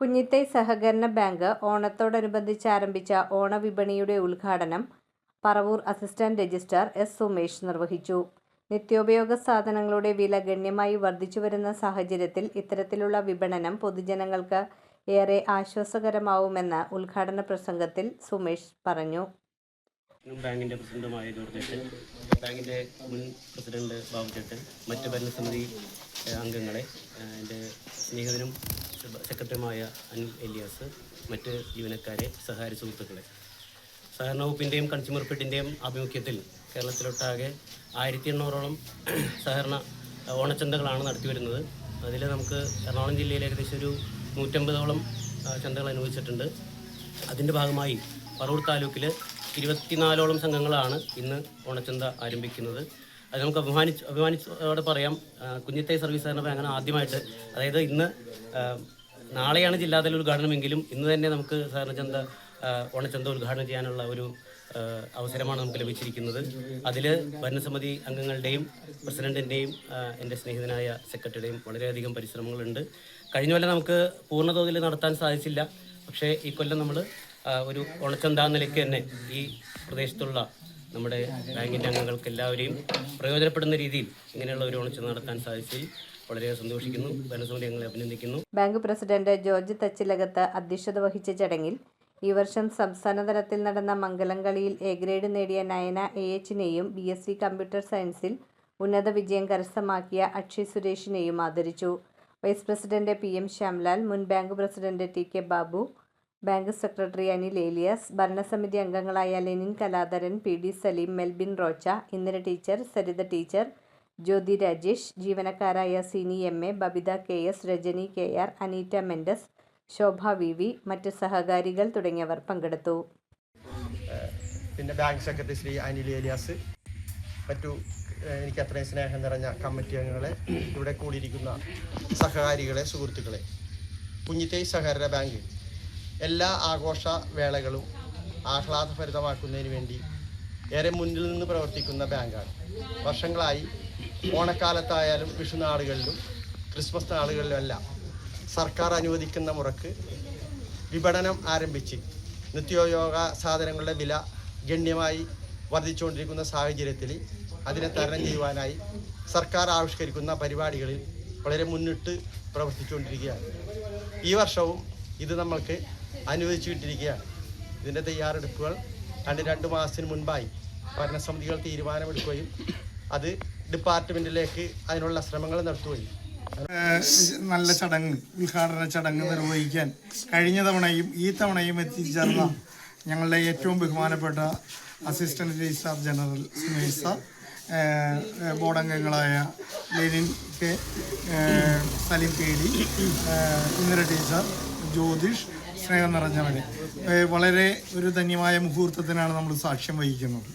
കുഞ്ഞിത്തൈ സഹകരണ ബാങ്ക് ഓണത്തോടനുബന്ധിച്ച് ആരംഭിച്ച ഓണവിപണിയുടെ ഉദ്ഘാടനം Paravur assistant registrar S Sumesh നിർവഹിച്ചു. നിത്യോപയോഗ സാധനങ്ങളുടെ വില ഗണ്യമായി വർദ്ധിച്ചുവരുന്ന സാഹചര്യത്തിൽ ഇത്തരത്തിലുള്ള വിപണനം പൊതുജനങ്ങൾക്ക് ഏറെ ആശ്വാസകരമാവുമെന്ന് ഉദ്ഘാടന പ്രസംഗത്തിൽ സുമേഷ് പറഞ്ഞു. ബാങ്കിന്റെ പ്രസിഡന്റുമായ ജോർജ് ബാങ്കിന്റെ മുൻ പ്രസിഡന്റ് ബാബു ചേട്ടൻ മറ്റ് ഭരണസമിതി അംഗങ്ങളെ എന്റെ സ്നേഹിതനും സെക്രട്ടറിയുമായ അനിൽ എലിയാസ് മറ്റ് ജീവനക്കാരെ സഹകാരി സുഹൃത്തുക്കളെ. സഹകരണ വകുപ്പിന്റെയും കൺസ്യൂമർ ഫെഡിന്റെയും ആഭിമുഖ്യത്തിൽ കേരളത്തിലൊട്ടാകെ ആയിരത്തി എണ്ണൂറോളം സഹകരണ ഓണച്ചന്തകളാണ് നടത്തി വരുന്നത്. അതിൽ നമുക്ക് എറണാകുളം ജില്ലയിൽ ഏകദേശം ഒരു നൂറ്റമ്പതോളം ചന്തകൾ അനുവദിച്ചിട്ടുണ്ട് അതിന്റെ ഭാഗമായി പറവൂർ താലൂക്കിൽ ഇരുപത്തിനാലോളം സംഘങ്ങളാണ് ഇന്ന് ഓണച്ചന്ത ആരംഭിക്കുന്നത്. അത് നമുക്ക് അഭിമാനിച്ച് അഭിമാനിച്ചോടെ പറയാം. കുഞ്ഞിത്തൈ സർവീസ് സഹകരണ അങ്ങനെ ആദ്യമായിട്ട് അതായത് ഇന്ന് നാളെയാണ് ജില്ലാതല ഉദ്ഘാടനമെങ്കിലും ഇന്ന് തന്നെ നമുക്ക് സഹകരണ ചന്ത ആ, ഓണച്ചന്ത ഉദ്ഘാടനം ചെയ്യാനുള്ള ഒരു അവസരമാണ് നമുക്ക് ലഭിച്ചിരിക്കുന്നത്. അതിൽ ഭരണസമിതി അംഗങ്ങളുടെയും പ്രസിഡന്റിന്റെയും എന്റെ സ്നേഹിതനായ സെക്രട്ടറിയുടെയും വളരെയധികം പരിശ്രമങ്ങളുണ്ട്. കഴിഞ്ഞ കൊല്ലം നമുക്ക് പൂർണതോതിൽ നടത്താൻ സാധിച്ചില്ല. പക്ഷേ ഈ കൊല്ലം നമ്മൾ ഒരു ഓണച്ചന്ത എന്ന നിലയ്ക്ക് തന്നെ ഈ പ്രദേശത്തുള്ള നമ്മുടെ ബാങ്കിന്റെ അംഗങ്ങൾക്ക് എല്ലാവരെയും പ്രയോജനപ്പെടുന്ന രീതിയിൽ ഇങ്ങനെയുള്ള ഒരു ഓണച്ചന്ത നടത്താൻ സാധിച്ചു വളരെ സന്തോഷിക്കുന്നു. അഭിനന്ദിക്കുന്നു. ബാങ്ക് പ്രസിഡന്റ് ജോർജ് തച്ചിലകത്ത് അധ്യക്ഷത വഹിച്ച ചടങ്ങിൽ ഈ വർഷം സംസ്ഥാന തലത്തിൽ നടന്ന മംഗലം കളിയിൽ എ ഗ്രേഡ് നേടിയ നയന എ എച്ചിനെയും ബി എസ് സി കമ്പ്യൂട്ടർ സയൻസിൽ ഉന്നത വിജയം കരസ്ഥമാക്കിയ അക്ഷയ് സുരേഷിനെയും ആദരിച്ചു. Vice president P M Shyamlal മുൻ bank president T K Babu bank secretary Anil Elias ഭരണസമിതി അംഗങ്ങളായ Lenin Kaladharan P D Saleem Melbin Rocha Indira teacher Saritha teacher Jyothi Rajesh ജീവനക്കാരായ Sini M A Babitha K S Rajani K R Aneeta Mendez Shobha V V മറ്റ് സഹകാരികൾ തുടങ്ങിയവർ പങ്കെടുത്തു. പിന്നെ bank secretary Shri Anil Elias മറ്റു എനിക്ക് അത്രയും സ്നേഹം നിറഞ്ഞ കമ്മിറ്റി അംഗങ്ങളെ ഇവിടെ കൂടിയിരിക്കുന്ന സഹകാരികളെ സുഹൃത്തുക്കളെ കുഞ്ഞിത്തേ സഹകരണ ബാങ്ക് എല്ലാ ആഘോഷ വേളകളും ആഹ്ലാദഭരിതമാക്കുന്നതിന് വേണ്ടി ഏറെ മുന്നിൽ നിന്ന് പ്രവർത്തിക്കുന്ന ബാങ്കാണ്. വർഷങ്ങളായി ഓണക്കാലത്തായാലും വിഷു നാളുകളിലും ക്രിസ്മസ് നാളുകളിലുമെല്ലാം സർക്കാർ അനുവദിക്കുന്ന മുറക്ക് വിപണനം ആരംഭിച്ച് നിത്യോയോഗ സാധനങ്ങളുടെ വില ഗണ്യമായി വർദ്ധിച്ചുകൊണ്ടിരിക്കുന്ന സാഹചര്യത്തിൽ അതിനെ തരണം ചെയ്യുവാനായി സർക്കാർ ആവിഷ്കരിക്കുന്ന പരിപാടികളിൽ വളരെ മുന്നിട്ട് പ്രവർത്തിച്ചുകൊണ്ടിരിക്കുകയാണ്. ഈ വർഷവും ഇത് നമ്മൾക്ക് അനുവദിച്ചു വിട്ടിരിക്കുകയാണ് ഇതിന്റെ തയ്യാറെടുപ്പുകൾ രണ്ട് രണ്ട് മാസത്തിന് മുൻപായി ഭരണസമിതികൾ തീരുമാനമെടുക്കുകയും അത് ഡിപ്പാർട്ട്മെന്റിലേക്ക് അതിനുള്ള ശ്രമങ്ങൾ നടത്തുകയും നല്ല ചടങ്ങ് ഉദ്ഘാടന ചടങ്ങ് നിർവഹിക്കാൻ കഴിഞ്ഞ തവണയും ഈ തവണയും എത്തിച്ചേർന്ന ഞങ്ങളുടെ ഏറ്റവും ബഹുമാനപ്പെട്ട assistant registrar general Sumesh board ബോർഡംഗങ്ങളായ Lenin K Salim പേടി ഇന്ദിര ടീച്ചർ ജ്യോതിഷ് സ്നേഹം നിറഞ്ഞവരെ ഏഹ്, വളരെ ഒരു ധന്യമായ മുഹൂർത്തത്തിനാണ് നമ്മൾ സാക്ഷ്യം വഹിക്കുന്നത്.